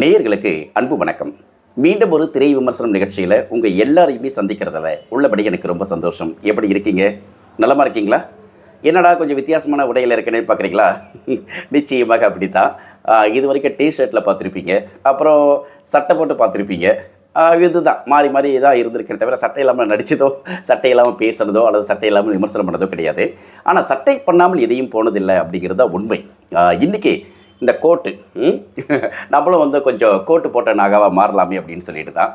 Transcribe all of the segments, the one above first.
நேயர்களுக்கு அன்பு வணக்கம். மீண்டும் ஒரு திரை விமர்சனம் நிகழ்ச்சியில் உங்கள் எல்லாரையுமே சந்திக்கிறதுல உள்ளபடி எனக்கு ரொம்ப சந்தோஷம். எப்படி இருக்கீங்க? நலமாக இருக்கீங்களா? என்னடா கொஞ்சம் வித்தியாசமான உடையில் இருக்கேன்னு பார்க்குறீங்களா நிச்சயமாக அப்படி தான் இது வரைக்கும் டி ஷர்ட்டில் பார்த்துருப்பீங்க. அப்புறம் சட்டை போட்டு பார்த்துருப்பீங்க. இதுதான். மாறி மாறி இதாக இருந்திருக்கே தவிர சட்டை இல்லாமல் நடிச்சதோ சட்டை இல்லாமல் பேசுனதோ அல்லது சட்டை இல்லாமல் விமர்சனம் பண்ணதோ கிடையாது. ஆனால் சட்டை பண்ணாமல் எதையும் போனதில்லை அப்படிங்கிறது தான் உண்மை. இன்றைக்கி இந்த கோட்டு நம்மளும் வந்து கொஞ்சம் கோட்டு போட்ட நாகாவாக மாறலாமே அப்படின்னு சொல்லிட்டு தான்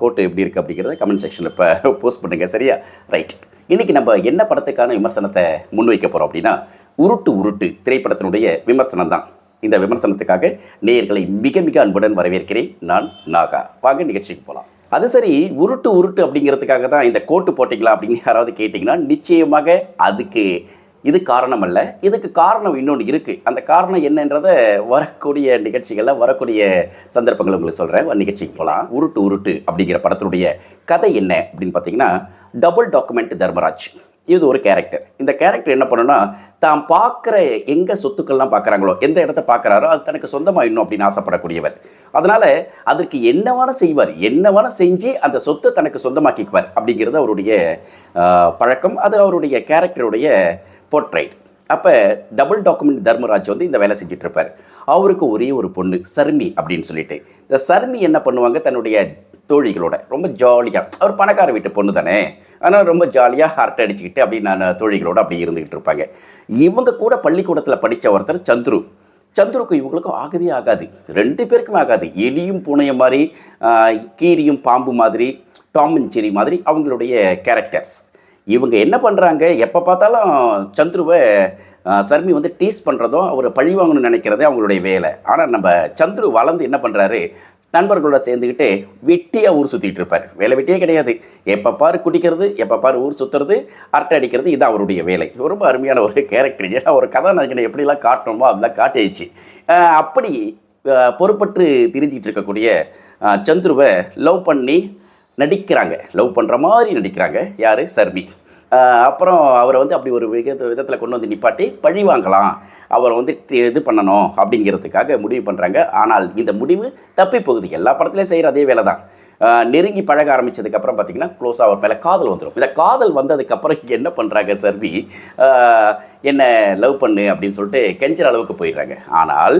கோட்டு எப்படி இருக்குது அப்படிங்கிறத கமெண்ட் செக்ஷனில் இப்போ போஸ்ட் பண்ணுங்கள் சரியா? ரைட் இன்றைக்கி நம்ம என்ன படத்துக்கான விமர்சனத்தை முன்வைக்க போகிறோம் அப்படின்னா உருட்டு உருட்டு திரைப்படத்தினுடைய விமர்சனம் தான். இந்த விமர்சனத்துக்காக நேயர்களை மிக மிக அன்புடன் வரவேற்கிறேன் நான் நாகா. வாங்க நிகழ்ச்சிக்கு போகலாம் அது சரி உருட்டு உருட்டு அப்படிங்கிறதுக்காக தான் இந்த கோட்டு போட்டிங்களா அப்படின்னு யாராவது கேட்டிங்கன்னா நிச்சயமாக அதுக்கு இது காரணம் அல்ல இதுக்கு காரணம் இன்னொன்று இருக்குது அந்த காரணம் என்னன்றதை வரக்கூடிய நிகழ்ச்சிகளில் வரக்கூடிய சந்தர்ப்பங்கள் உங்களுக்கு சொல்கிறேன் நிகழ்ச்சிக்கு போகலாம் உருட்டு உருட்டு அப்படிங்கிற படத்தினுடைய கதை என்ன அப்படின்னு பார்த்தீங்கன்னா டபுள் டாக்குமெண்ட் தர்மராஜ். இது ஒரு கேரக்டர். இந்த கேரக்டர் என்ன பண்ணுன்னா தான் பார்க்குற எங்கே சொத்துக்கள்லாம் பார்க்குறாங்களோ எந்த இடத்த பார்க்குறாரோ அது தனக்கு சொந்தமாயிடணும் அப்படின்னு ஆசைப்படக்கூடியவர். அதனால் அதற்கு என்னவான செய்வார். என்னவான செஞ்சு அந்த சொத்தை தனக்கு சொந்தமாக்கிக்குவார் அப்படிங்கிறது அவருடைய பழக்கம். அது அவருடைய கேரக்டருடைய போர்ட்ரைட் அப்போ டபுள் டாக்குமெண்ட் தர்மராஜ் வந்து இந்த வேலை செஞ்சிட்ருப்பார் அவருக்கு ஒரே ஒரு பொண்ணு சர்மி அப்படின்னு சொல்லிட்டு. இந்த சர்மி என்ன பண்ணுவாங்க? தன்னுடைய தோழிகளோட. ரொம்ப ஜாலியாக அவர் பணக்கார வீட்டு பொண்ணு தானே. ஆனால் ரொம்ப ஜாலியாக ஹார்ட் அடிச்சுக்கிட்டு அப்படி நான் தோழிகளோட அப்படி இருந்துக்கிட்டு இருப்பாங்க. இவங்க கூட பள்ளிக்கூடத்தில் படித்த ஒருத்தர் சந்துரு. சந்துருக்கும் இவங்களுக்கும் ஆகவே ஆகாது. ரெண்டு பேருக்குமே ஆகாது. எலியும் பூனையும் மாதிரி கீரியும் பாம்பு மாதிரி டாம் அண்ட் மாதிரி அவங்களுடைய கேரக்டர்ஸ் இவங்க என்ன பண்ணுறாங்க எப்போ பார்த்தாலும் சந்துருவை சர்மி வந்து டீஸ் பண்ணுறதும் அவர் பழி வாங்கணும்னு நினைக்கிறதே அவங்களுடைய வேலை. ஆனால் நம்ம சந்துரு வளர்ந்து என்ன பண்ணுறாரு நண்பர்களோட சேர்ந்துக்கிட்டு வெட்டியாக ஊர் சுற்றிட்டு இருப்பார். வேலை வெட்டியே கிடையாது. எப்போ பாரு குடிக்கிறது எப்போ பாரு ஊர் சுற்றுறது அரட்டை அடிக்கிறது இது அவருடைய வேலை. ரொம்ப அருமையான ஒரு கேரக்டர் ஏன்னா ஒரு கதாநாயகனை எப்படிலாம் காட்டணுமோ அப்படிலாம் காட்டிடுச்சு அப்படி பொறுப்பற்று திரிஞ்சிகிட்டு இருக்கக்கூடிய சந்துருவை லவ் பண்ணி நடிக்கிறாங்க. லவ் பண்ணுற மாதிரி நடிக்கிறாங்க. யார்? சர்மி. அப்புறம் அவரை வந்து அப்படி ஒரு வித விதத்தில் கொண்டு வந்து நிப்பாட்டி பழி வாங்கலாம். அவரை வந்து இது பண்ணணும் அப்படிங்கிறதுக்காக முடிவு பண்ணுறாங்க ஆனால் இந்த முடிவு தப்பி போகுது. எல்லா படத்துலையும் செய்கிற அதே வேலை தான் நெருங்கி பழக ஆரம்பித்ததுக்கப்புறம் பார்த்தீங்கன்னா க்ளோஸாக அவர் மேலே காதல் வந்துடும் இந்த காதல் வந்ததுக்கப்புறம் என்ன பண்ணுறாங்க சர்வி? என்ன லவ் பண்ணு அப்படின்னு சொல்லிட்டு கெஞ்சுற அளவுக்கு போயிடுறாங்க. ஆனால்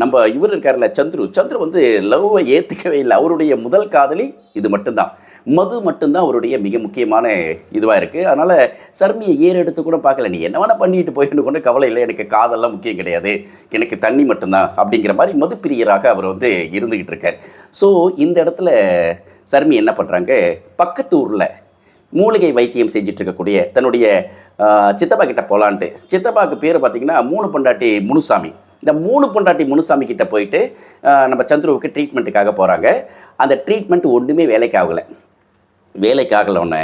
நம்ம இவர் இருக்கார்ல சந்துரு. சந்துரு வந்து லவ்வை ஏற்றுக்கவே இல்லை. அவருடைய முதல் காதலி இது மட்டும்தான். மது மட்டும்தான் அவருடைய மிக முக்கியமான இதுவாக இருக்குது அதனால் சர்மியை ஏறெடுத்து கூட பார்க்கல. நீ என்ன வேணால் பண்ணிட்டு போயிட்டு கொண்டு கவலை இல்லை. எனக்கு காதெல்லாம் முக்கியம் கிடையாது. எனக்கு தண்ணி மட்டும்தான் அப்படிங்கிற மாதிரி மது பிரியராக அவர் வந்து இருந்துக்கிட்டு இருக்கார். ஸோ இந்த இடத்துல சர்மி என்ன பண்ணுறாங்க பக்கத்து ஊரில் மூலிகை வைத்தியம் செஞ்சுட்டு இருக்கக்கூடிய தன்னுடைய சித்தப்பா கிட்ட போகலான்ட்டு சித்தப்பாவுக்கு பேர் பார்த்திங்கன்னா மூணு பொண்டாட்டி முனுசாமி. இந்த மூணு பொண்டாட்டி முனுசாமி கிட்ட போயிட்டு நம்ம சந்துருவுக்கு ட்ரீட்மெண்ட்டுக்காக போகிறாங்க அந்த ட்ரீட்மெண்ட் ஒன்றுமே வேலைக்கு ஆகலை. வேலைக்கு ஆகலவுடனே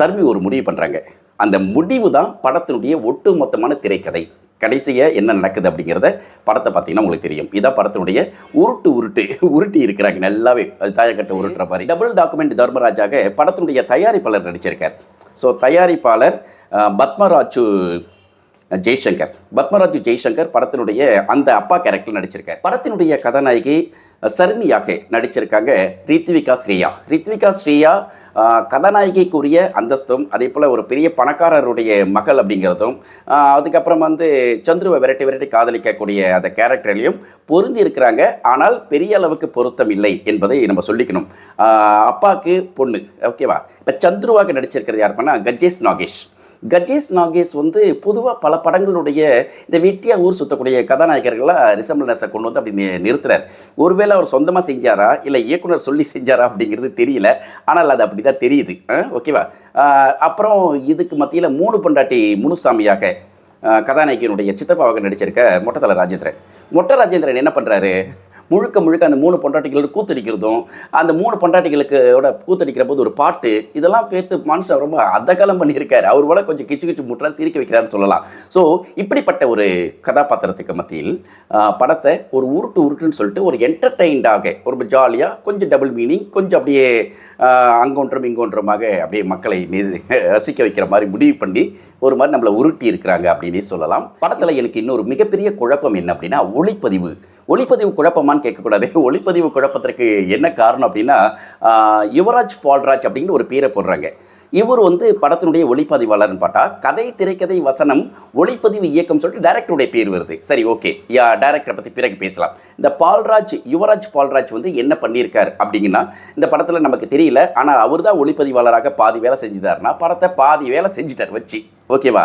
சர்மி ஒரு முடிவு பண்ணுறாங்க அந்த முடிவு தான் படத்தினுடைய ஒட்டு மொத்தமான திரைக்கதை. கடைசியாக என்ன நடக்குது அப்படிங்கிறத படத்தை பார்த்தீங்கன்னா உங்களுக்கு தெரியும். இதான் படத்தினுடைய உருட்டு உருட்டு உருட்டி இருக்கிறாங்க. நல்லாவே அது தாயக்கட்டை உருட்டுற மாதிரி. டபுள் டாக்குமெண்ட் தர்மராஜாக படத்தினுடைய தயாரிப்பாளர் நடிச்சிருக்கார். ஸோ தயாரிப்பாளர் பத்மராஜு ஜெய்சங்கர். பத்மராஜு ஜெய்சங்கர் படத்தினுடைய அந்த அப்பா கேரக்டர் நடிச்சிருக்கார். படத்தினுடைய கதாநாயகி சர்மியாக நடிச்சிருக்காங்க ரித்விகா ஸ்ரீயா. ரித்விகா ஸ்ரீயா கதாநாயகிக்குரிய அந்தஸ்தும் அதே போல் ஒரு பெரிய பணக்காரருடைய மகள் அப்படிங்கிறதும் அதுக்கப்புறம் வந்து சந்துருவை விரட்டி விரட்டி காதலிக்கக்கூடிய அந்த கேரக்டர்லையும் பொருந்தி இருக்கிறாங்க. ஆனால் பெரிய அளவுக்கு பொருத்தம் இல்லை என்பதை நம்ம சொல்லிக்கணும். அப்பாவுக்கு பொண்ணு ஓகேவா இப்போ சந்துருவாக நடிச்சிருக்கிறது யார் பண்ணால் கஜேஷ் நாகேஷ். கஜேஷ் நாகேஷ் வந்து பொதுவாக பல படங்களுடைய இந்த வெட்டியாக ஊர் சுற்றக்கூடிய கதாநாயகர்களாக ரிசம்பிளனஸை கொண்டு வந்து அப்படி நி- நிறுத்துறார். ஒருவேளை அவர் சொந்தமாக செஞ்சாரா? இல்லை இயக்குனர் சொல்லி செஞ்சாரா? அப்படிங்கிறது தெரியல. ஆனால் அது அப்படி தான் தெரியுது ஓகேவா? அப்புறம் இதுக்கு மத்தியில் மூணு பொண்டாட்டி முனுசாமியாக அஹ், கதாநாயகியினுடைய சித்தப்பாவாக நடிச்சிருக்க மொட்டத்தலை ராஜேந்திரன். மொட்டை ராஜேந்திரன் என்ன பண்ணுறாரு முழுக்க முழுக்க அந்த மூணு பொண்டாட்டிகளோட கூத்தடிக்கிறதும் அந்த மூணு பொண்டாட்டிகளுக்கோட கூத்தடிக்கிற போது ஒரு பாட்டு இதெல்லாம் பேர்த்து மனுஷன் ரொம்ப அதகலம் பண்ணியிருக்காரு. அவர் கூட கொஞ்சம் கிச்சு கிச்சு முட்டுறா சிரிக்க வைக்கிறாருன்னு சொல்லலாம். ஸோ இப்படிப்பட்ட ஒரு கதாபாத்திரத்துக்கு மத்தியில் படத்தை ஒரு உருட்டு உருட்டுன்னு சொல்லிட்டு ஒரு என்டர்டெயின்டாக ஒரு ஜாலியாக கொஞ்சம் டபுள் மீனிங் கொஞ்சம் அப்படியே அங்கொன்றும் இங்கொன்றுமாக அப்படியே மக்களை மீது ரசிக்க வைக்கிற மாதிரி முடிவு பண்ணி ஒரு மாதிரி நம்மளை உருட்டி இருக்கிறாங்க அப்படின்னு சொல்லலாம். படத்தில் எனக்கு இன்னொரு மிகப்பெரிய குழப்பம் என்ன அப்படின்னா ஒளிப்பதிவு. ஒளிப்பதிவு குழப்பமான்னு கேட்கக்கூடாது. ஒளிப்பதிவு குழப்பத்திற்கு என்ன காரணம் அப்படின்னா யுவராஜ் பால்ராஜ் அப்படின்னு ஒரு பேரை போடுறாங்க. இவர் வந்து படத்தினுடைய ஒளிப்பதிவாளர்னு பார்த்தா கதை திரைக்கதை வசனம் ஒளிப்பதிவு இயக்கம் சொல்லிட்டு டேரக்டருடைய பேர் வருது. சரி ஓகே யா டேரக்டரை பற்றி பிறகு பேசலாம். இந்த பால்ராஜ் யுவராஜ் பால்ராஜ் வந்து என்ன பண்ணியிருக்கார் அப்படிங்கன்னா இந்த படத்தில் நமக்கு தெரியல ஆனால் அவர் தான் ஒளிப்பதிவாளராக பாதி வேலை செஞ்சுட்டாருன்னா படத்தை பாதி வேலை செஞ்சுட்டார் வச்சு. ஓகேவா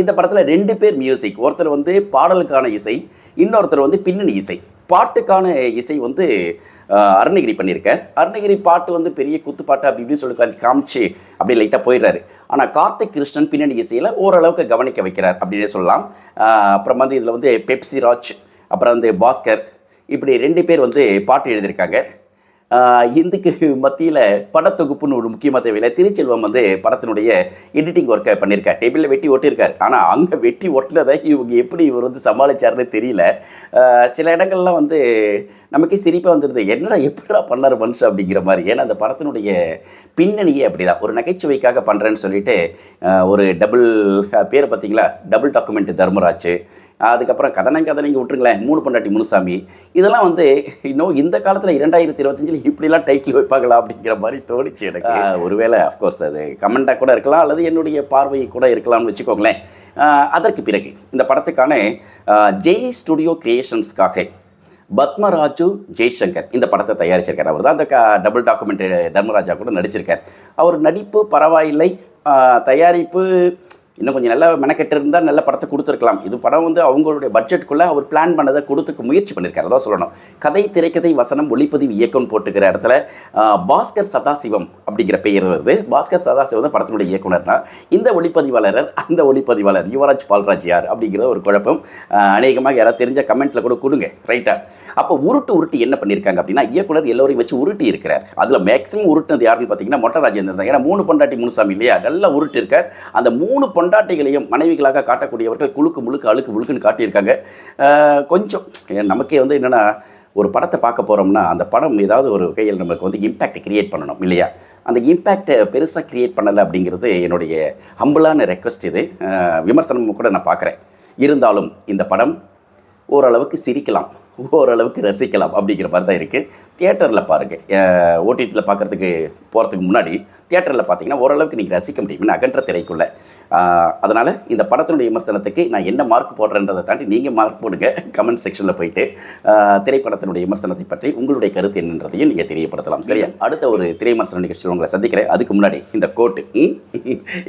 இந்த படத்தில் ரெண்டு பேர் மியூசிக் ஒருத்தர் வந்து பாடலுக்கான இசை இன்னொருத்தர் வந்து பின்னணி இசை. பாட்டுக்கான இசை வந்து அருணகிரி பண்ணியிருக்கார். அருணகிரி பாட்டு வந்து பெரிய குத்துப்பாட்டு அப்படி இப்படின்னு சொல்லி காமிச்சு- காமிச்சு அப்படி லைட்டாக போயிடுறாரு. ஆனால் கார்த்திக் கிருஷ்ணன் பின்னணி இசையில் ஓரளவுக்கு கவனிக்க வைக்கிறார் அப்படின்னே சொல்லலாம். அப்புறம் வந்து இதில் வந்து பெப்சி ராஜ் அப்புறம் வந்து பாஸ்கர் இப்படி ரெண்டு பேர் வந்து பாட்டு எழுதியிருக்காங்க. இந்துக்கு மத்தியில் படத்தொகுப்புன்னு ஒரு முக்கியமாக தேவையில்லை. திருச்செல்வம் வந்து படத்தினுடைய எடிட்டிங் ஒர்க்கை பண்ணியிருக்கார் டேபிளில் வெட்டி ஒட்டியிருக்கார் ஆனால் அங்கே வெட்டி ஒட்டினதை இவங்க எப்படி இவர் வந்து சமாளிச்சாருன்னு தெரியல. சில இடங்கள்லாம் வந்து நமக்கே சிரிப்பாக வந்துடுது என்னடா எப்படா பண்ணார் மனுஷன் அப்படிங்கிற மாதிரி. ஏன்னா அந்த படத்தினுடைய பின்னணியே அப்படிதான். ஒரு நகைச்சுவைக்காக பண்ணுறேன்னு சொல்லிட்டு ஒரு டபுள் பேரை பார்த்தீங்களா? Double document Dharmaraj. அதுக்கப்புறம் கதனை கதனைங்க விட்டுருங்களேன் மூணு பொண்டாட்டி முனுசாமி. இதெல்லாம் வந்து இன்னும் இந்த காலத்தில் இரண்டாயிரத்தி இருபத்தஞ்சில் இப்படிலாம் டைட்டில் வைப்பாங்களா அப்படிங்கிற மாதிரி தோணுச்சு எனக்கு. ஒருவேளை அஃப்கோர்ஸ் அது கமெண்டாக கூட இருக்கலாம் அல்லது என்னுடைய பார்வை கூட இருக்கலாம்னு வச்சுக்கோங்களேன். அதற்கு பிறகு இந்த படத்துக்கான ஜெய் ஸ்டுடியோ கிரியேஷன்ஸ்க்காக பத்மராஜு ஜெய்சங்கர் இந்த படத்தை தயாரிச்சிருக்கார். அவர் தான் அந்த டபுள் டாக்குமெண்ட்ரி தர்மராஜா கூட நடிச்சிருக்கார். அவர் நடிப்பு பரவாயில்லை தயாரிப்பு இன்னும் கொஞ்சம் நல்லா மெனக்கெட்டு இருந்தால் நல்ல படத்தை கொடுத்துருக்கலாம். இது படம் வந்து அவங்களுடைய பட்ஜெட்டுக்குள்ளே அவர் பிளான் பண்ணதை கொடுத்துக்க முயற்சி பண்ணியிருக்காரு தான் சொல்லணும். கதை திரைக்கதை வசனம் ஒளிப்பதிவு இயக்கம் போட்டுக்கிற இடத்துல பாஸ்கர் சதாசிவம் அப்படிங்கிற பெயர் வருது. பாஸ்கர் சதாசிவம் தான் படத்தினுடைய இயக்குனர்னா இந்த ஒளிப்பதிவாளர் அந்த ஒளிப்பதிவாளர் யுவராஜ் பால்ராஜ் யார் அப்படிங்கிற ஒரு குழப்பம் அநேகமாக யாராவது தெரிஞ்ச கமெண்ட்டில் கூட கொடுங்க. ரைட்டா அப்போ உருட்டு உருட்டு என்ன பண்ணியிருக்காங்க அப்படின்னா இயக்குனர் எல்லோரையும் வச்சு உருட்டி இருக்கிறார். அதில் மேக்ஸிமம் உருட்டுனது யாருன்னு பார்த்தீங்கன்னா மொட்டை ராஜேந்திரன் தான். ஏன்னா மூணு பொண்டாட்டி முனுசாமி இல்லையா? நல்லா உருட்டு இருக்கார் அந்த மூணு பொண்டாட்டிகளையும் மனைவிகளாக காட்டக்கூடியவர்கள் குழுக்கு முழுக்க அழுக்கு முழுக்குன்னு காட்டியிருக்காங்க. கொஞ்சம் நமக்கே வந்து என்னென்னா ஒரு படத்தை பார்க்க போகிறோம்னா அந்த படம் ஏதாவது ஒரு கையில் நம்மளுக்கு வந்து இம்பேக்ட் கிரியேட் பண்ணணும் இல்லையா? அந்த இம்பேக்டை பெருசாக கிரியேட் பண்ணலை அப்படிங்கிறது என்னுடைய ஹம்பிளான ரெக்வஸ்ட் இது. விமர்சனமும் கூட நான் பார்க்குறேன். இருந்தாலும் இந்த படம் ஓரளவுக்கு சிரிக்கலாம் ஓரளவுக்கு ரசிக்கலாம் அப்படிங்கிற மாதிரி தான் இருக்குது தியேட்டரில் பாருங்கள் ஓடிடியில் பார்க்குறதுக்கு போகிறதுக்கு முன்னாடி தியேட்டரில் பார்த்தீங்கன்னா ஓரளவுக்கு நீங்கள் ரசிக்க முடியும். அகன்ற திரைக்குள்ளே. அதனால் இந்த படத்தினுடைய விமர்சனத்துக்கு நான் என்ன மார்க் போடுறேன்றதை தாண்டி நீங்கள் மார்க் போடுங்க. கமெண்ட் செக்ஷனில் போயிட்டு திரைப்படத்தினுடைய விமர்சனத்தை பற்றி உங்களுடைய கருத்து என்னன்றதையும் நீங்கள் தெரியப்படுத்தலாம். சரியா? அடுத்த ஒரு திரை விமர்சன நிகழ்ச்சியில் உங்களை சந்திக்கிறேன். அதுக்கு முன்னாடி இந்த கோட்டு?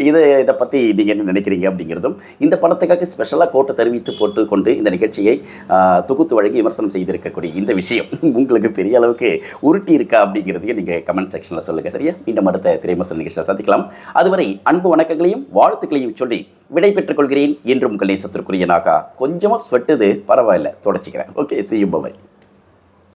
இது இதை பற்றி நீங்கள் என்ன நினைக்கிறீங்க அப்படிங்கிறதும் இந்த படத்துக்காக ஸ்பெஷலாக கோட்டை தெரிவித்து போட்டு கொண்டு இந்த நிகழ்ச்சியை தொகுத்து வழங்கி விமர்சனம் செய்திருக்கக்கூடிய இந்த விஷயம் உங்களுக்கு பெரிய அளவுக்கு உருட்டி இருக்கா அப்படிங்கிறதையும் நீங்கள் கமெண்ட் செக்ஷனில் சொல்லுங்கள் சரியா? மீண்டும் அடுத்த திரைமசல் நிகழ்ச்சியில் சந்திக்கலாம். அதுவரை அன்பு வணக்கங்களையும் வாழ்த்துக்களையும் சொல்லி விடை பெற்றுக் கொள்கிறேன் என்றும் உங்கள் நேசத்திற்குரிய கொஞ்சமாக ஸ்வெட்டுது பரவாயில்ல தொடச்சிக்கிறேன். ஓகே செய்யும் you